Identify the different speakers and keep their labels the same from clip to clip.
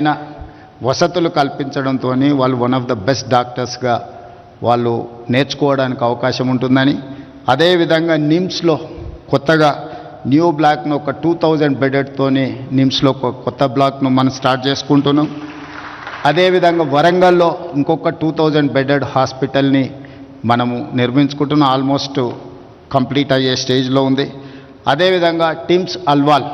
Speaker 1: అయినా వసతులు కల్పించడంతో వాళ్ళు వన్ ఆఫ్ ద బెస్ట్ డాక్టర్స్గా వాళ్ళు నేర్చుకోవడానికి అవకాశం ఉంటుందని. అదేవిధంగా నిమ్స్లో కొత్తగా న్యూ బ్లాక్ను ఒక టూ థౌజండ్ బెడెడ్తోని నిమ్స్లో ఒక కొత్త బ్లాక్ను మనం స్టార్ట్ చేసుకుంటున్నాం. అదేవిధంగా వరంగల్లో ఇంకొక టూ థౌజండ్ బెడెడ్ హాస్పిటల్ని మనము నిర్మించుకుంటున్నాం. ఆల్మోస్ట్ కంప్లీట్ అయ్యే స్టేజ్లో ఉంది. అదేవిధంగా టిమ్స్ అల్వాల్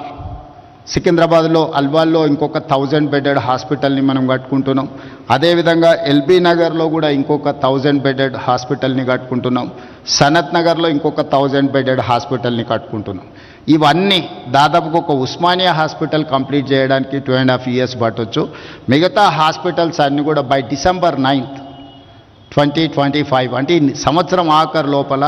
Speaker 1: సికింద్రాబాద్లో అల్వాల్లో ఇంకొక థౌజండ్ బెడెడ్ హాస్పిటల్ని మనం కట్టుకుంటున్నాం. అదేవిధంగా ఎల్బీ నగర్లో కూడా ఇంకొక థౌజండ్ బెడెడ్ హాస్పిటల్ని కట్టుకుంటున్నాం. సనత్ నగర్లో ఇంకొక థౌజండ్ బెడెడ్ హాస్పిటల్ని కట్టుకుంటున్నాం. ఇవన్నీ దాదాపుగా ఒక ఉస్మానియా హాస్పిటల్ కంప్లీట్ చేయడానికి టూ అండ్ హాఫ్ ఇయర్స్ పట్టొచ్చు. మిగతా హాస్పిటల్స్ అన్నీ కూడా by December ninth twenty twenty five అంటే ఈ సంవత్సరం ఆఖరు లోపల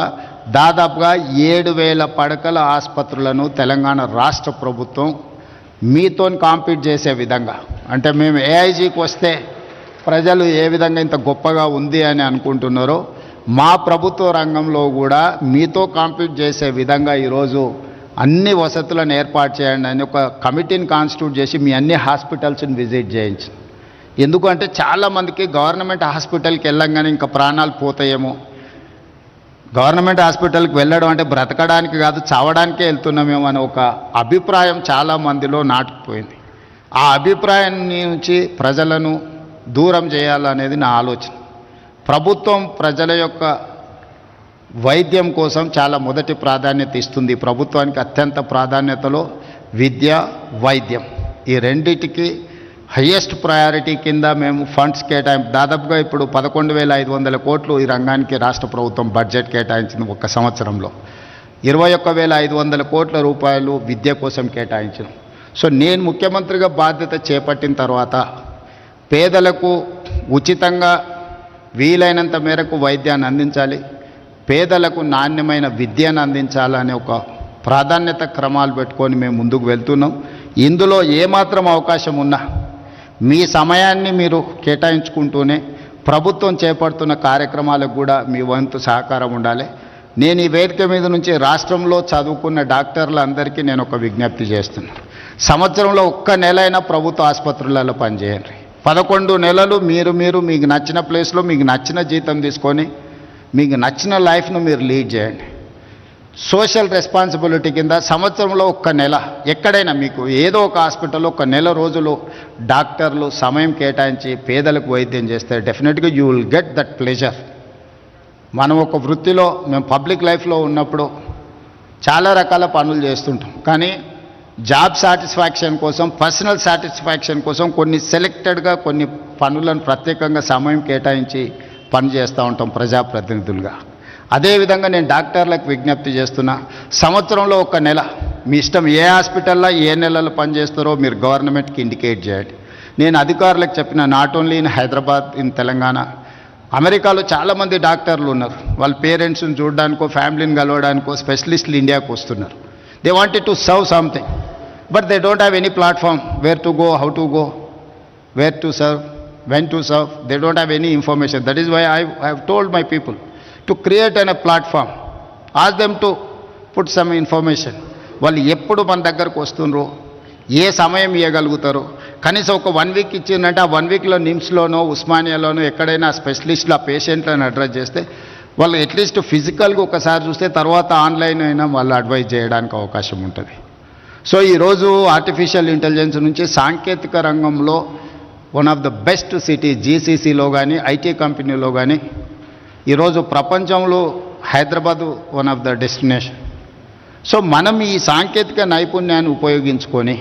Speaker 1: దాదాపుగా ఏడు వేల పడకల ఆసుపత్రులను తెలంగాణ రాష్ట్ర ప్రభుత్వం మీతో కాంపీట్ చేసే విధంగా. అంటే మేము ఏఐజీకి వస్తే ప్రజలు ఏ విధంగా ఇంత గొప్పగా ఉంది అని అనుకుంటున్నారో మా ప్రభుత్వ రంగంలో కూడా మీతో కాంపీట్ చేసే విధంగా ఈరోజు అన్ని వసతులను ఏర్పాటు చేయండి అని ఒక కమిటీని కాన్స్టిట్యూట్ చేసి మీ అన్ని హాస్పిటల్స్ని విజిట్ చేయించి ఎందుకంటే చాలామందికి గవర్నమెంట్ హాస్పిటల్కి వెళ్ళంగానే ఇంకా ప్రాణాలు పోతాయేమో. గవర్నమెంట్ హాస్పిటల్కి వెళ్ళడం అంటే బ్రతకడానికి కాదు చావడానికే వెళ్తున్నామేమో అనే ఒక అభిప్రాయం చాలా మందిలో నాటుకుపోయింది. ఆ అభిప్రాయం నుంచి ప్రజలను దూరం చేయాలనేది నా ఆలోచన. ప్రభుత్వం ప్రజల యొక్క వైద్యం కోసం చాలా మొదటి ప్రాధాన్యత ఇస్తుంది. ప్రభుత్వానికి అత్యంత ప్రాధాన్యతలో విద్య వైద్యం. ఈ రెండిటికి హయ్యెస్ట్ ప్రయారిటీ కింద మేము ఫండ్స్ కేటాయి దాదాపుగా ఇప్పుడు పదకొండు వేల ఐదు వందల కోట్లు ఈ రంగానికి రాష్ట్ర ప్రభుత్వం బడ్జెట్ కేటాయించింది ఒక సంవత్సరంలో. ఇరవై ఒక్క వేల ఐదు వందల కోట్ల రూపాయలు విద్య కోసం కేటాయించడం సో నేను ముఖ్యమంత్రిగా బాధ్యత చేపట్టిన తర్వాత పేదలకు ఉచితంగా వీలైనంత మేరకు వైద్యాన్ని అందించాలి పేదలకు నాణ్యమైన విద్యను అందించాలనే ఒక ప్రాధాన్యత క్రమాలు పెట్టుకొని మేము ముందుకు వెళ్తున్నాం. ఇందులో ఏమాత్రం అవకాశం ఉన్నా మీ సమయాన్ని మీరు కేటాయించుకుంటూనే ప్రభుత్వం చేపడుతున్న కార్యక్రమాలకు కూడా మీ వంతు సహకారం ఉండాలి. నేను ఈ వేదిక మీద నుంచి రాష్ట్రంలో చదువుకున్న డాక్టర్లందరికీ నేను ఒక విజ్ఞప్తి చేస్తున్నాను సంవత్సరంలో ఒక్క నెలైనా ప్రభుత్వ ఆసుపత్రులలో పనిచేయండి. పదకొండు నెలలు మీరు మీరు మీకు నచ్చిన ప్లేస్లో మీకు నచ్చిన జీతం తీసుకొని మీకు నచ్చిన లైఫ్ను మీరు లీడ్ చేయండి. సోషల్ రెస్పాన్సిబిలిటీ కింద సంవత్సరంలో ఒక్క నెల ఎక్కడైనా మీకు ఏదో ఒక హాస్పిటల్లో ఒక నెల రోజులు డాక్టర్లు సమయం కేటాయించి పేదలకు వైద్యం చేస్తే డెఫినెట్గా you will get that pleasure. మనం ఒక వృత్తిలో మేము పబ్లిక్ లైఫ్లో ఉన్నప్పుడు చాలా రకాల పనులు చేస్తుంటాం. కానీ జాబ్ సాటిస్ఫాక్షన్ కోసం పర్సనల్ సాటిస్ఫాక్షన్ కోసం కొన్ని సెలెక్టెడ్గా కొన్ని పనులను ప్రత్యేకంగా సమయం కేటాయించి పని చేస్తూ ఉంటాం ప్రజాప్రతినిధులుగా. అదేవిధంగా నేను డాక్టర్లకు విజ్ఞప్తి చేస్తున్నా సంవత్సరంలో ఒక నెల మీ ఇష్టం ఏ హాస్పిటల్లో ఏ నెలలో పనిచేస్తారో మీరు గవర్నమెంట్కి ఇండికేట్ చేయండి. నేను అధికారులకు చెప్పిన not only in Hyderabad in Telangana అమెరికాలో చాలామంది డాక్టర్లు ఉన్నారు. వాళ్ళ పేరెంట్స్ని చూడడానికో ఫ్యామిలీని కలవడానికో స్పెషలిస్టులు ఇండియాకు వస్తున్నారు. They wanted to serve something but they don't have any platform where to go how to go where to serve when to serve they don't have any information that is why I have told my people to create an a platform ask them to put some information వాళ్ళు ఎప్పుడు మన దగ్గరకు వస్తుండ్రు? ఏ సమయం ఇవ్వగలుగుతారు కనీసం ఒక one week ఇచ్చిందంటే ఆ one వీక్లో నిమ్స్లోనో ఉస్మానియాలోనో ఎక్కడైనా స్పెషలిస్టులు ఆ పేషెంట్లను అడ్రస్ చేస్తే వాళ్ళు అట్లీస్ట్ ఫిజికల్గా ఒకసారి చూస్తే తర్వాత ఆన్లైన్ అయినా వాళ్ళు అడ్వైజ్ చేయడానికి అవకాశం ఉంటుంది. సో ఈరోజు ఆర్టిఫిషియల్ ఇంటెలిజెన్స్ నుంచి సాంకేతిక రంగంలో one of the best city జీసీసీలో కానీ ఐటీ కంపెనీలో కానీ ఈరోజు ప్రపంచంలో Hyderabad one of the destination so మనం ఈ సాంకేతిక నైపుణ్యాన్ని ఉపయోగించుకొని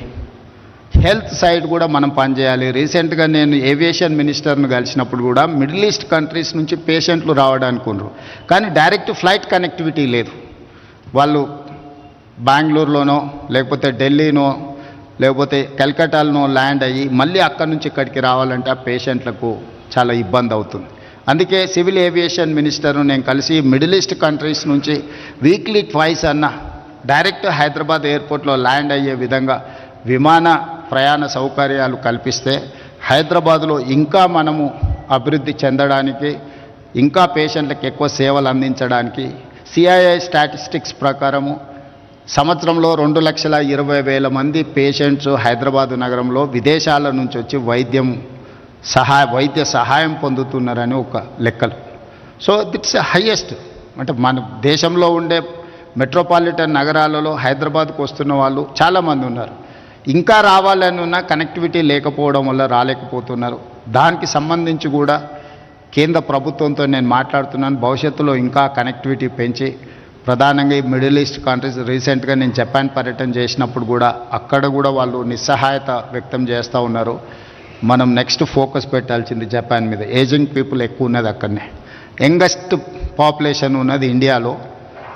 Speaker 1: హెల్త్ సైడ్ కూడా మనం పనిచేయాలి. రీసెంట్గా నేను ఏవియేషన్ మినిస్టర్ను కలిసినప్పుడు కూడా మిడిల్ ఈస్ట్ కంట్రీస్ నుంచి పేషెంట్లు రావడానికి కానీ డైరెక్ట్ ఫ్లైట్ కనెక్టివిటీ లేదు. వాళ్ళు బెంగళూరులోనో లేకపోతే ఢిల్లీనో లేకపోతే కల్కటాలోనో ల్యాండ్ అయ్యి మళ్ళీ అక్కడి నుంచి ఇక్కడికి రావాలంటే ఆ పేషెంట్లకు చాలా ఇబ్బంది అవుతుంది. అందుకే సివిల్ ఏవియేషన్ మినిస్టర్ను నేను కలిసి మిడిల్ ఈస్ట్ కంట్రీస్ నుంచి వీక్లీ ట్వైస్ అన్న డైరెక్ట్ హైదరాబాద్ ఎయిర్పోర్ట్లో ల్యాండ్ అయ్యే విధంగా విమాన ప్రయాణ సౌకర్యాలు కల్పిస్తే హైదరాబాద్లో ఇంకా మనము అభివృద్ధి చెందడానికి ఇంకా పేషెంట్లకు ఎక్కువ సేవలు అందించడానికి సిఐఐ స్టాటిస్టిక్స్ ప్రకారము సంవత్సరంలో రెండు లక్షల ఇరవై వేల మంది పేషెంట్స్ హైదరాబాదు నగరంలో విదేశాల నుంచి వచ్చి వైద్యం సహాయ వైద్య సహాయం పొందుతున్నారని ఒక లెక్కలు. సో ఇట్స్ హయ్యెస్ట్ అంటే మన దేశంలో ఉండే మెట్రోపాలిటన్ నగరాలలో హైదరాబాద్కు వస్తున్న వాళ్ళు చాలామంది ఉన్నారు. ఇంకా రావాలని ఉన్న కనెక్టివిటీ లేకపోవడం వల్ల రాలేకపోతున్నారు. దానికి సంబంధించి కూడా కేంద్ర ప్రభుత్వంతో నేను మాట్లాడుతున్నాను. భవిష్యత్తులో ఇంకా కనెక్టివిటీ పెంచి ప్రధానంగా ఈ మిడిల్ ఈస్ట్ కంట్రీస్ రీసెంట్గా నేను జపాన్ పర్యటన చేసినప్పుడు కూడా అక్కడ కూడా వాళ్ళు నిస్సహాయత వ్యక్తం చేస్తూ ఉన్నారు. మనం నెక్స్ట్ ఫోకస్ పెట్టాల్సింది జపాన్ మీద. ఏజింగ్ పీపుల్ ఎక్కువ ఉన్నది అక్కడనే. యంగెస్ట్ పాపులేషన్ ఉన్నది ఇండియాలో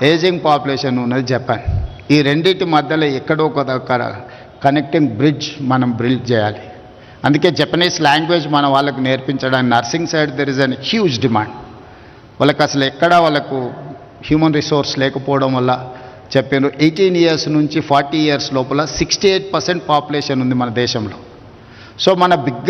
Speaker 1: ఏజింగ్ పాపులేషన్ ఉన్నది జపాన్ ఈ రెండింటి మధ్యలో ఎక్కడో ఒక కనెక్టింగ్ బ్రిడ్జ్ మనం బిల్డ్ చేయాలి. అందుకే జపనీస్ లాంగ్వేజ్ మన వాళ్ళకు నేర్పించడానికి nursing side there is an huge demand వాళ్ళకి అసలు ఎక్కడా వాళ్ళకు హ్యూమన్ రిసోర్స్ లేకపోవడం వల్ల చెప్పారు ఎయిటీన్ ఇయర్స్ నుంచి ఫార్టీ ఇయర్స్ లోపల సిక్స్టీ ఎయిట్ పర్సెంట్ పాపులేషన్ ఉంది మన దేశంలో. సో మన బిగ్గెస్ట్